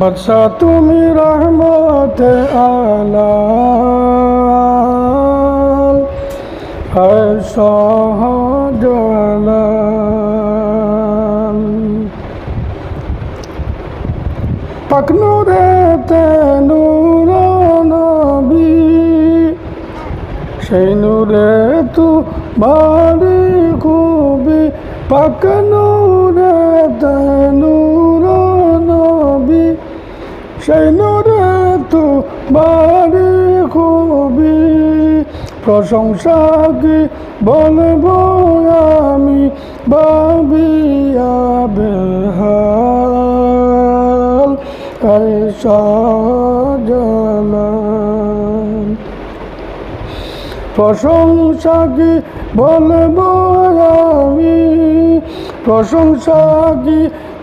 বাদশা তুমি রহমতে আলাল শাহজালাল পাকনুরে তেনুর নবী, সেই নূরে তু বাড়ি খুবি। পাকনুরে তেনুর সেই নূরে তু বাড়ি খুবি প্রশংসা কি বলব আমি বাবিয়া বেহাল? শাহজালাল প্রশংসা কি বলব আমি? প্রশংসা কি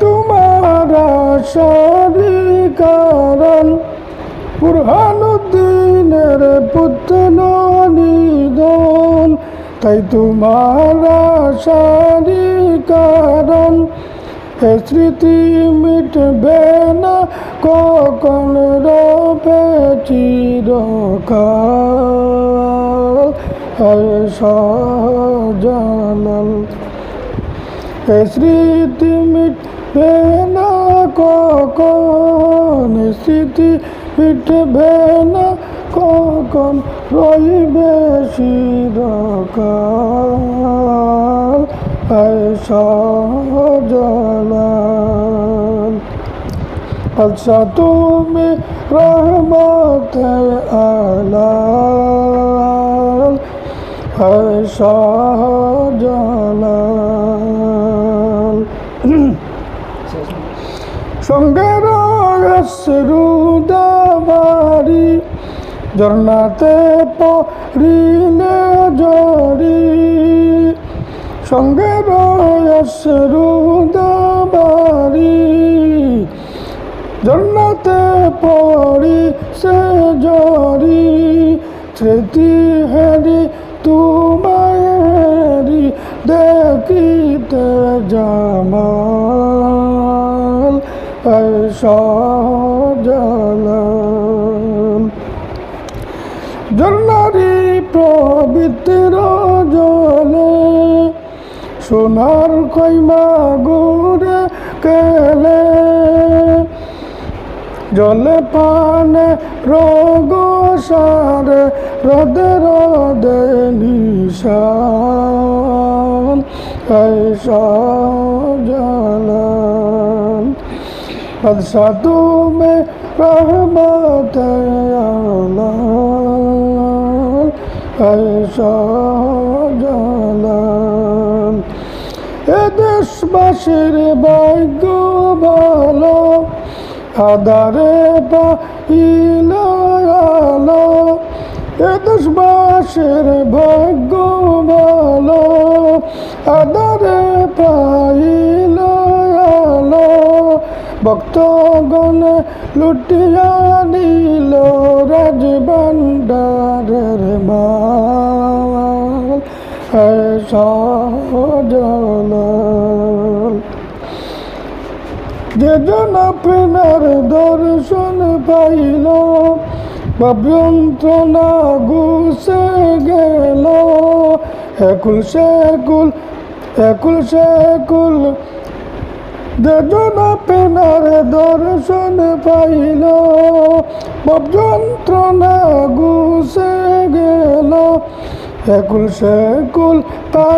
তোমার সারি কারণ বুরহানুদ্দিনের পুত্র নিদন তাই তোমার সারি কারণ, এ স্মৃতি মিটবে না, কখন রবে চিরকাল। শাহজালাল এ স্মৃতি মিটবে না কখন স্মৃতি মিটবে না কখন রইবে শাহজালাল। আচ্ছা তুমি রহমত আলাল শাহজালাল। সঙ্গের শ্রুদাবারি ঝর্ণাতে পড়িলে জরি সঙ্গে শ্রুদাবারি জন্নতে পড়ি সে জরি স্মৃতি হেরি তোমায় হেরি দেখিতে জামাল শাহজালাল জন্নারি জলে সোনার কইমা গুড়ে কেলে। জলে পানে রোগ সারে রদে রদে নিশান। শাহজালাল বাদশা তুমি রহমত আলাল শাহজালাল এ দেশবাসীর ভাগ্য ভালো আদারে পাইল আলো। এ দেশবাসীর ভাগ্য ভালো আদারে পাইল ভক্তগণ লুটিয়া নিল রাজ ভান্ডারের মাল সজল যে জন আপনার দর্শন পাইল ভাবযন্ত্রণা গুছে গেল। একুল সেকুল একুল সেকুল যেজন পেনার দর্শন পাইল যন্ত্রণা গুছে গেল। একুল সেকুল তার